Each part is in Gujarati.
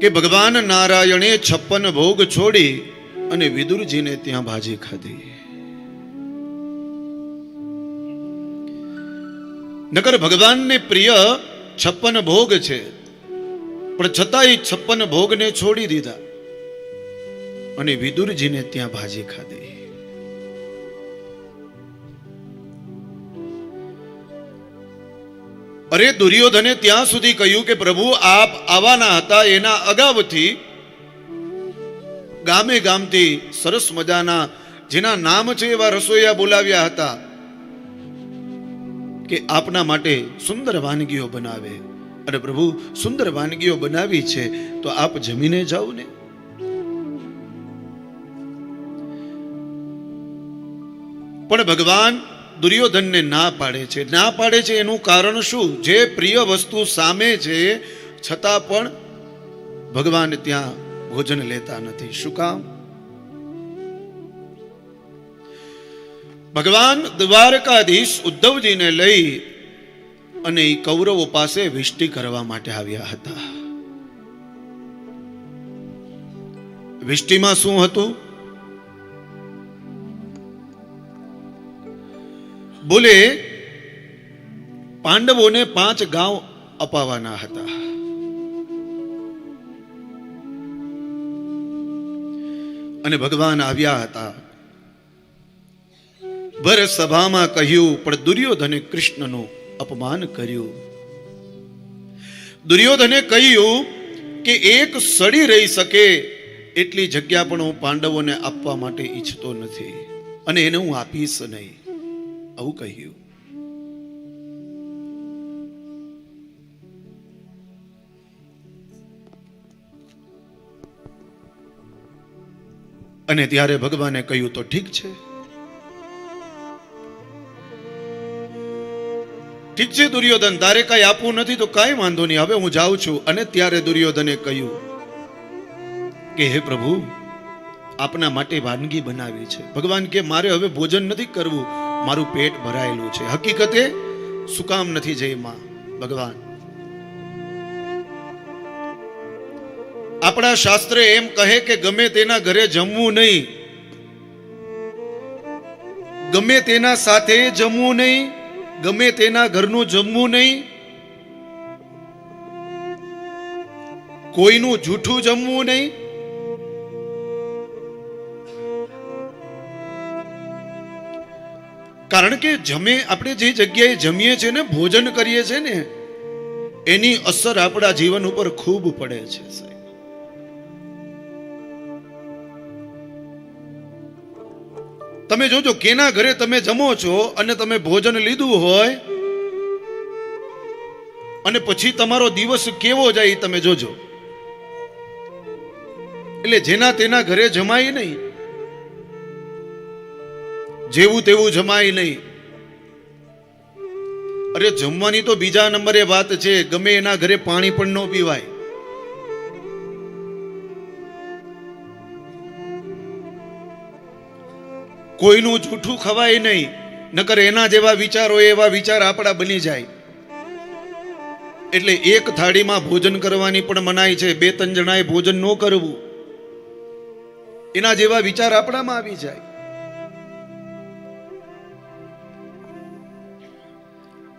કે ભગવાન નારાયણે છપ્પન ભોગ છોડી અને વિદુરજીને ત્યાં ભાજી ખાધી. નકર ભગવાનને પ્રિય છપ્પન ભોગ છે, પણ છતાંય છપ્પન ભોગને છોડી દીધા અને વિદુરજીને ત્યાં ભાજી ખાધી. અરે દુર્યોધને ત્યાં સુધી કહ્યું કે પ્રભુ, આપ આવવાના હતા એના અગાઉથી. ગામે ગામથી સરસ મજાના જેના નામ છે એવા રસોઈયા બોલાવ્યા હતા કે આપના માટે સુંદર વાનગીઓ બનાવે. અને પ્રભુ, સુંદર વાનગીઓ બનાવી છે, તો આપ જમીને જાઓ ને. પણ ભગવાન દુર્યોધનને ના પાડે છે. ના પાડે છે એનું કારણ શું? જે પ્રિય વસ્તુ સામે છે, છતાં પણ ભગવાન ત્યાં ભોજન લેતા નથી. શું કામ? ભગવાન દ્વારકાધીશ ઉદ્ધવજીને લઈ અને એ કૌરવો પાસે વિષ્ટિ કરવા માટે આવ્યા હતા. વિષ્ટિમાં શું હતું? બોલે, પાંડવોને પાંચ ગાંવ અપાવવાના હતા. અને ભગવાન આવ્યા હતા. ભર સભામાં કહ્યું, પણ દુર્યોધને કૃષ્ણનું અપમાન કર્યું. દુર્યોધને કહ્યું કે, એક સડી રહી શકે, એટલી જગ્યા પણ હું પાંડવોને આપવા માટે ઈચ્છતો નથી, અને એને હું આપીશ નહીં. આવું કહ્યું. અને ત્યારે ભગવાને કહ્યું, તો ઠીક છે. ઠીક છે દુર્યોધન, તારે કઈ આપવું નથી, તો કઈ વાંધો નહીં. હવે હું જાઉં છું. અને ત્યારે દુર્યોધને કહ્યું, કે હે પ્રભુ, આપના માટે વાનગી બનાવી છે. ભગવાન કે, મારે હવે ભોજન નથી કરવું. મારું પેટ ભરાયેલું છે. હકીકતે શું કામ નથી જઈ માં, ભગવાન. આપણા શાસ્ત્ર એમ કહે કે ગમે તેના ઘરે જમવું નહીં, ગમે તેના સાથે જમવું નહીં, ગમે તેના ઘરનું જમવું નહીં, કોઈનું જૂઠું જમવું નહીં કારણ કે જમે આપણે જે જગ્યાએ જમીએ છીએ ને, ભોજન કરીએ છીએ ને, એની અસર આપણા જીવન ઉપર ખૂબ પડે છે, સાહેબ. તમે જોજો, કેના ઘરે તમે જમો છો અને તમે ભોજન લીધું હોય, અને પછી તમારો દિવસ કેવો જાય તમે જોજો. એટલે જેના તેના ઘરે જમાય નહીં જેવું તેવું જમાય નહીં. અરે જમવાની તો બીજા નંબરે વાત છે, ગમે એના ઘરે પાણી પણ ન પીવાય. કોઈનું જૂઠું ખવાય નહીં, નકર એના જેવા વિચાર, એવા વિચાર આપણા બની જાય. એટલે એક થાળીમાં ભોજન કરવાની પણ મનાઈ છે, બે ત્રણ જણાએ ભોજન ન કરવું. એના જેવા વિચાર આપણામાં આવી જાય.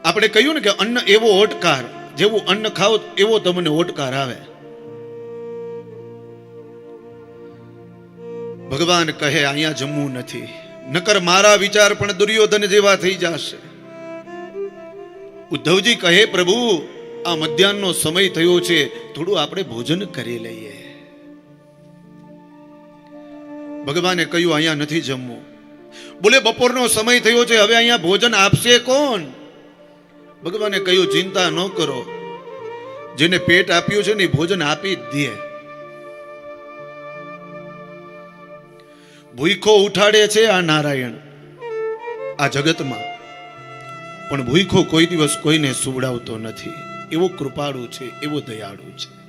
આપણે કહ્યું ને કે અન્ન એવો ઓટકાર, જેવું અન્ન ખાઓ એવો તમને ઓટકાર આવે. ભગવાન કહે, અહીંયા જમવું નથી. નકર મારા વિચાર પણ દુર્યોધન જેવા થઈ જશે. ઉદ્ધવજી કહે, પ્રભુ, આ મધ્યાહનનો સમય થયો છે. થોડું આપણે ભોજન કરી લઈએ. ભગવાને કહ્યું, અહીંયા નથી જમવું. બોલે, બપોરનો સમય થયો છે. હવે અહીંયા ભોજન આપશે કોણ? ભગવાને કહ્યું, ચિંતા ન કરો. જેને પેટ આપ્યું છે ને ભોજન આપી જ દે. ભૂખો ઉઠાડે છે આ નારાયણ, આ જગતમાં. પણ ભૂખો કોઈ દિવસ કોઈને સુવડાવતો નથી. એવો કૃપાળુ છે, એવો દયાળુ છે.